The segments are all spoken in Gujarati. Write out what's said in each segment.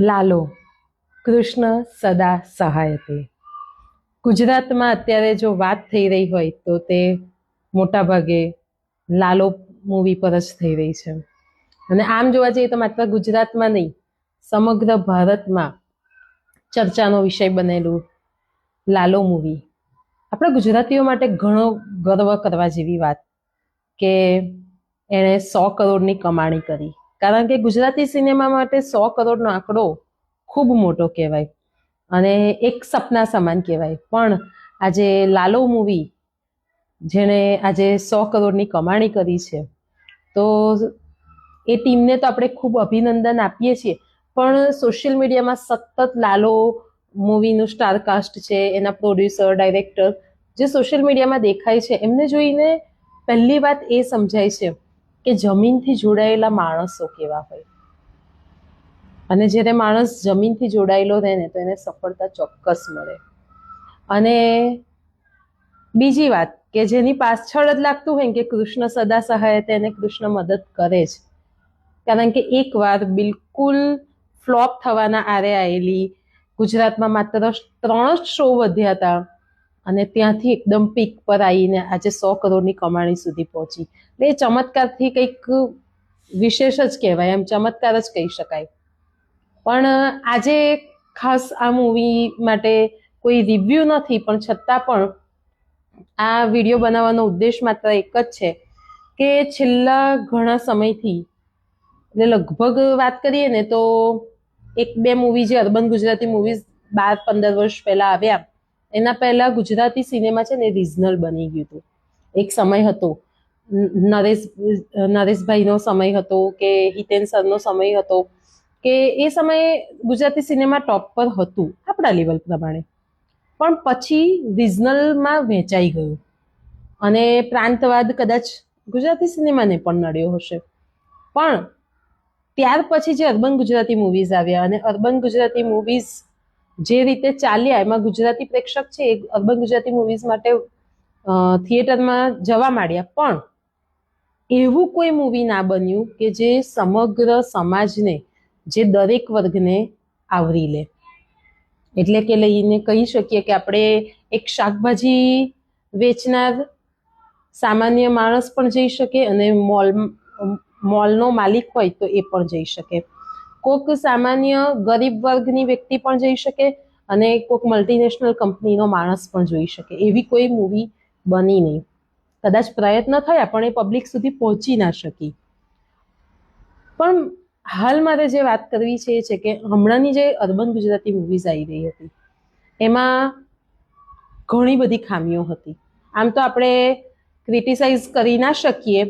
લાલો, કૃષ્ણ સદા સહાયતે. ગુજરાતમાં અત્યારે જો વાત થઈ રહી હોય તો તે મોટાભાગે લાલો મૂવી પર જ થઈ રહી છે. અને આમ જોવા જઈએ તો માત્ર ગુજરાતમાં નહીં, સમગ્ર ભારતમાં ચર્ચાનો વિષય બનેલું લાલો મૂવી આપણા ગુજરાતીઓ માટે ઘણો ગર્વ કરવા જેવી વાત કે એણે સો કરોડની કમાણી કરી. કારણ કે ગુજરાતી સિનેમા માટે સો કરોડનો આંકડો ખૂબ મોટો કહેવાય. અને એક સપના સમાન કહેવાય. પણ આજે લાલો મૂવી જેણે આજે સો કરોડની કમાણી કરી છે, તો એ ટીમને તો આપણે ખૂબ અભિનંદન આપીએ છીએ. પણ સોશિયલ મીડિયામાં સતત લાલો મૂવીનું સ્ટારકાસ્ટ છે, એના પ્રોડ્યુસર ડાયરેક્ટર જે સોશિયલ મીડિયામાં દેખાય છે, એમને જોઈને પહેલી વાત એ સમજાય છે કે જમીનથી જોડાયેલા માણસો કેવા હોય? અને જ્યારે માણસ જમીનથી જોડાયેલો રહે ને, તો એને સફળતા ચોક્કસ મળે. અને બીજી વાત કે જેની પાછળ જ લાગતું હોય કે કૃષ્ણ સદા સહાય તેને કૃષ્ણ મદદ કરે જ કારણ કે એકવાર બિલકુલ ફ્લોપ થવાના આરે આવેલી ગુજરાતમાં માત્ર ત્રણ જ શો વધ્યા હતા. અને ત્યાંથી એકદમ પીક પર આવીને આજે સો કરોડની કમાણી સુધી પહોંચી. એટલે એ ચમત્કારથી કંઈક વિશેષ જ કહેવાય, એમ ચમત્કાર જ કહી શકાય. પણ આજે ખાસ આ મૂવી માટે કોઈ રિવ્યૂ નથી, પણ છતાં પણ આ વીડિયો બનાવવાનો ઉદ્દેશ માત્ર એક જ છે કે છેલ્લા ઘણા સમયથી, એટલે લગભગ વાત કરીએ ને તો એક બે મૂવી જે અર્બન ગુજરાતી મૂવીઝ બાર પંદર વર્ષ પહેલાં આવ્યા એના પહેલા ગુજરાતી સિનેમા છે ને રિઝનલ બની ગયું હતું. એક સમય હતો. નરેશ, નરેશભાઈનો સમય હતો કે હિતેન સરનો સમય હતો કે એ સમયે ગુજરાતી સિનેમા ટોપ પર હતું આપણા લેવલ પ્રમાણે. પણ પછી રિઝનલમાં વહેંચાઈ ગયું. અને પ્રાંતવાદ કદાચ ગુજરાતી સિનેમાને પણ નડ્યો હશે. પણ ત્યાર પછી જે અર્બન ગુજરાતી મૂવીઝ આવ્યા અને અર્બન ગુજરાતી મૂવીઝ જે રીતે ચાલ્યા, એમાં ગુજરાતી પ્રેક્ષક છે, એ અર્બન ગુજરાતી મૂવીઝ માટે થિયેટરમાં જવા માંડ્યા. પણ એવું કોઈ મૂવી ના બન્યું કે જે સમગ્ર સમાજને, જે દરેક વર્ગને આવરી લે. એટલે કે લઈને કહી શકીએ કે આપણે એક શાકભાજી વેચનાર સામાન્ય માણસ પણ જઈ શકે અને મોલ, મોલનો માલિક હોય તો એ પણ જઈ શકે. કોક સામાન્ય ગરીબ વર્ગની વ્યક્તિ પણ જઈ શકે અને કોક મલ્ટીનેશનલ કંપનીનો માણસ પણ જોઈ શકે. એવી કોઈ મૂવી બની નહીં. કદાચ પ્રયત્ન થયા, પણ એ પબ્લિક સુધી પહોંચી ના શકી. પણ હાલ મારે જે વાત કરવી છે એ છે કે હમણાંની જે અર્બન ગુજરાતી મૂવીઝ આવી રહી હતી, એમાં ઘણી બધી ખામીઓ હતી. આમ તો આપણે ક્રિટિસાઇઝ કરી ના શકીએ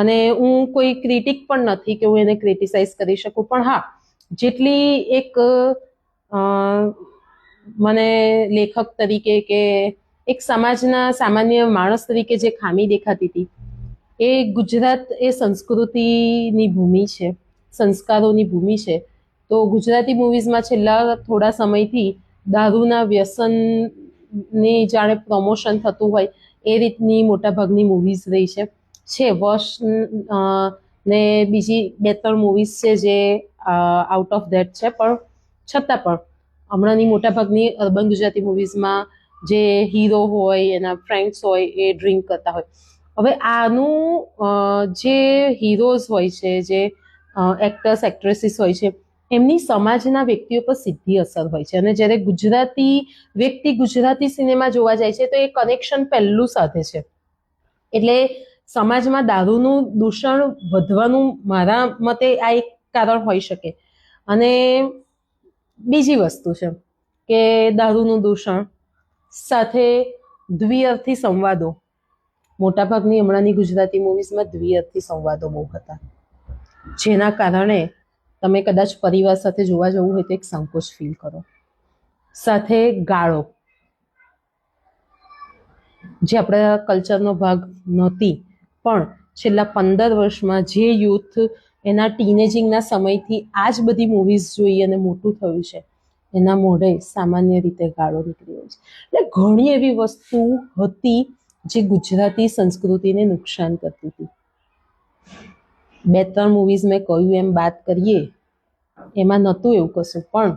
અને હું કોઈ ક્રિટિક પણ નથી કે હું એને ક્રિટિસાઇઝ કરી શકું. પણ હા, જેટલી એક મને લેખક તરીકે કે એક સમાજના સામાન્ય માણસ તરીકે જે ખામી દેખાતી હતી, એ ગુજરાત એ સંસ્કૃતિની ભૂમિ છે, સંસ્કારોની ભૂમિ છે. તો ગુજરાતી મૂવીઝમાં છેલ્લા થોડા સમયથી દારૂના વ્યસનની જાણે પ્રમોશન થતું હોય, એ રીતની મોટાભાગની મૂવીઝ રહી છે. છે. વશ ને બીજી બે ત્રણ મૂવીઝ છે જે આઉટ ઓફ ધેટ છે. પણ છતાં પણ હમણાંની મોટાભાગની અર્બન ગુજરાતી મૂવીઝમાં જે હીરો હોય એના ફ્રેન્ડ્સ હોય એ ડ્રિંક કરતા હોય. હવે આનું જે હીરોઝ હોય છે જે એક્ટર્સ એક્ટ્રેસીસ હોય છે એમની સમાજના વ્યક્તિઓ પર સીધી અસર હોય છે. અને જ્યારે ગુજરાતી વ્યક્તિ ગુજરાતી સિનેમા જોવા જાય છે તો એ કનેક્શન પહેલું સાથે છે. એટલે સમાજમાં દારૂનું દૂષણ વધવાનું મારા મતે આ એક કારણ હોઈ શકે. અને બીજી વસ્તુ છે કે દારૂનું દૂષણ સાથે દ્વિઅર્થી સંવાદો. મોટાભાગની હમણાંની ગુજરાતી મૂવીઝમાં દ્વિઅર્થી સંવાદો બહુ હતા. જેના કારણે તમે કદાચ પરિવાર સાથે જોવા જવું હોય તો એક સંકોચ ફીલ કરો. સાથે ગાળો. જે આપણા કલ્ચરનો ભાગ નહોતી. પણ છેલ્લા પંદર વર્ષમાં જે યુથ એના ટીનેજિંગના સમયથી આ જ બધી મૂવીઝ જોઈ અને મોટું થયું છે, એના મોઢે સામાન્ય રીતે ગાળો નીકળી છે. એટલે ઘણી એવી વસ્તુ હતી જે ગુજરાતી સંસ્કૃતિને નુકસાન કરતી હતી. બે ત્રણ મૂવીઝ મેં કહ્યું એમ વાત કરીએ, એમાં નહોતું એવું કશું, પણ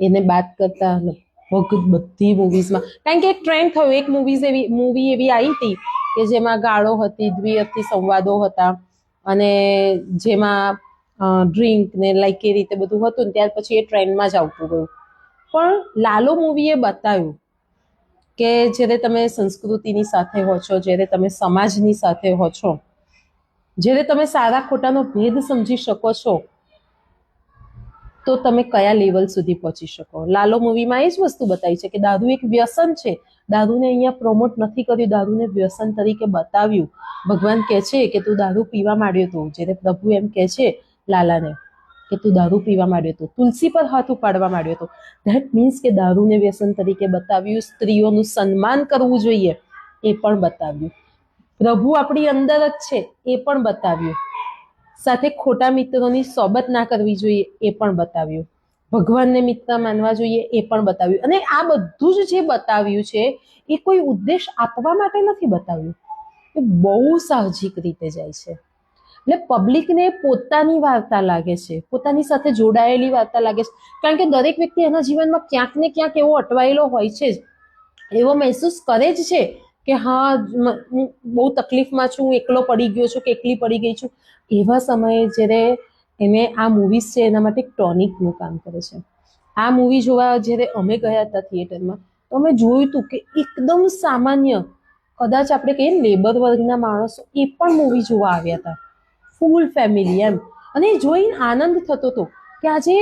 એને બાદ કરતા લગભગ બધી મૂવીઝમાં કારણ કે એક ટ્રેન્ડ થયો, એક મૂવીઝ એવી મૂવી એવી આવી હતી કે જેમાં ગાળો હતી, દ્વિઅર્થી સંવાદો હતા અને જેમાં ડ્રિંક ને લાઈક એ રીતે બધું હતું ને ત્યાર પછી એ ટ્રેન્ડમાં જ આવતું ગયું. પણ લાલો મૂવીએ બતાવ્યું કે જ્યારે તમે સંસ્કૃતિની સાથે હો છો, જ્યારે તમે સમાજની સાથે હો છો, જ્યારે તમે સારા ખોટાનો ભેદ સમજી શકો છો તો તમે કયા લેવલ સુધી પહોંચી શકો? લાલો મૂવીમાં એ જ વસ્તુ બતાવી છે કે દારૂ એક વ્યસન છે. દારૂને અહીંયા પ્રમોટ નથી કર્યું. દારૂને વ્યસન તરીકે બતાવ્યું. ભગવાન કહે છે કે તું દારૂ પીવા માંડ્યો તો, જ્યારે પ્રભુ એમ કહે છે લાલાને કે તું દારૂ પીવા માંડ્યો તો, તુલસી પર હાથ ઉપાડવા માંડ્યો તો. ધેટ મીન્સ કે દારૂને વ્યસન તરીકે બતાવ્યું, સ્ત્રીઓનું સન્માન કરવું જોઈએ, એ પણ બતાવ્યું. પ્રભુ આપણી અંદર જ છે, એ પણ બતાવ્યું. સાથે ખોટા મિત્રોની સોબત ના કરવી જોઈએ એ પણ બતાવ્યું. ભગવાનને મિત્ર માનવા જોઈએ એ પણ બતાવ્યું. અને આ બધું જ જે બતાવ્યું છે, એ કોઈ ઉદ્દેશ આપવા માટે નથી બતાવ્યું. એ બહુ સાહજિક રીતે જાય છે. એટલે પબ્લિકને પોતાની વાર્તા લાગે છે, પોતાની સાથે જોડાયેલી વાર્તા લાગે છે. કારણ કે દરેક વ્યક્તિ એના જીવનમાં ક્યાંક ને ક્યાંક એવો અટવાયેલો હોય છે જ. એવો મહેસૂસ કરે જ છે કે હા હું બહુ તકલીફમાં છું, હું એકલો પડી ગયો છું કે એકલી પડી ગઈ છું. એવા સમયે જ્યારે એને આ મૂવીઝ છે એના માટે ટોનિકનું કામ કરે છે. આ મૂવી જોવા જ્યારે અમે ગયા હતા થિયેટરમાં તો અમે જોયું હતું કે એકદમ સામાન્ય, કદાચ આપણે કહીએ લેબર વર્ગના માણસો એ પણ મૂવી જોવા આવ્યા હતા. ફૂલ ફેમિલી એમ. અને જોઈને આનંદ થતો હતો કે આજે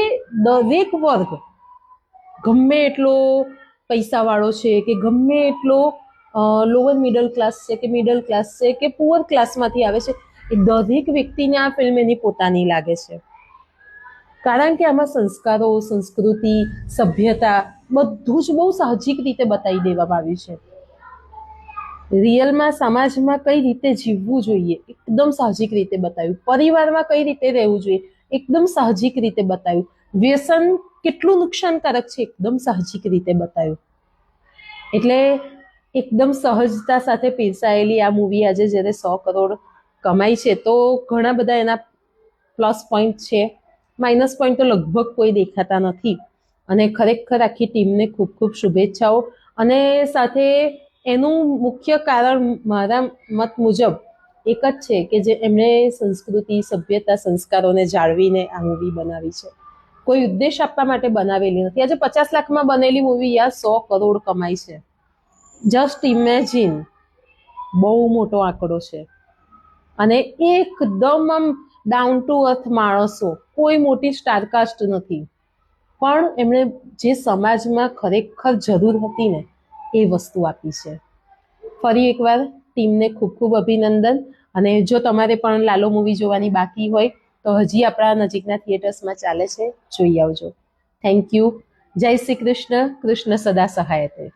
દરેક વર્ગ ગમે એટલો પૈસાવાળો છે કે ગમે એટલો લોઅર મિડલ ક્લાસ છે કે મિડલ ક્લાસ છે કે પુઅર ક્લાસમાંથી આવે છે દરેક વ્યક્તિને આ ફિલ્મ એની પોતાની લાગે છે. કારણ કે આમાં સંસ્કારો, સંસ્કૃતિ, સભ્યતા બધું જ બહુ સાહજિક રીતે બતાવી દેવામાં આવ્યું છે. રિયલમાં, સમાજમાં કઈ રીતે જીવવું જોઈએ, એકદમ સાહજિક રીતે બતાવ્યું. પરિવારમાં કઈ રીતે રહેવું જોઈએ, એકદમ સાહજિક રીતે બતાવ્યું. વ્યસન કેટલું નુકસાનકારક છે, એકદમ સાહજિક રીતે બતાવ્યું. એટલે એકદમ સહજતા સાથે પીરસાયેલી આ મૂવી આજે જ્યારે સો કરોડ કમાઈ છે, તો ઘણા બધા એના પ્લસ પોઈન્ટ છે. માઇનસ પોઈન્ટ તો લગભગ કોઈ દેખાતા નથી. અને ખરેખર આખી ટીમને ખૂબ ખૂબ શુભેચ્છાઓ. અને સાથે એનું મુખ્ય કારણ મારા મત મુજબ એક જ છે કે જે એમણે સંસ્કૃતિ, સભ્યતા, સંસ્કારોને જાળવીને આ મૂવી બનાવી છે. કોઈ ઉદ્દેશ આપવા માટે બનાવેલી નથી. આજે પચાસ લાખમાં બનેલી મૂવી યા સો કરોડ કમાઈ છે. જસ્ટ ઇમેજિન બહુ મોટો આંકડો છે. અને એકદમ આમ ડાઉન ટુ અર્થ માણસો, કોઈ મોટી સ્ટારકાસ્ટ નથી. પણ એમણે જે સમાજમાં ખરેખર જરૂર હતી ને, એ વસ્તુ આપી છે. ફરી એકવાર ટીમને ખૂબ ખૂબ અભિનંદન. અને જો તમારે પણ લાલો મૂવી જોવાની બાકી હોય, તો હજી આપણા નજીકના થિયેટર્સમાં ચાલે છે, જોઈ આવજો. થેન્ક યુ જય શ્રી કૃષ્ણ. કૃષ્ણ સદા સહાય તે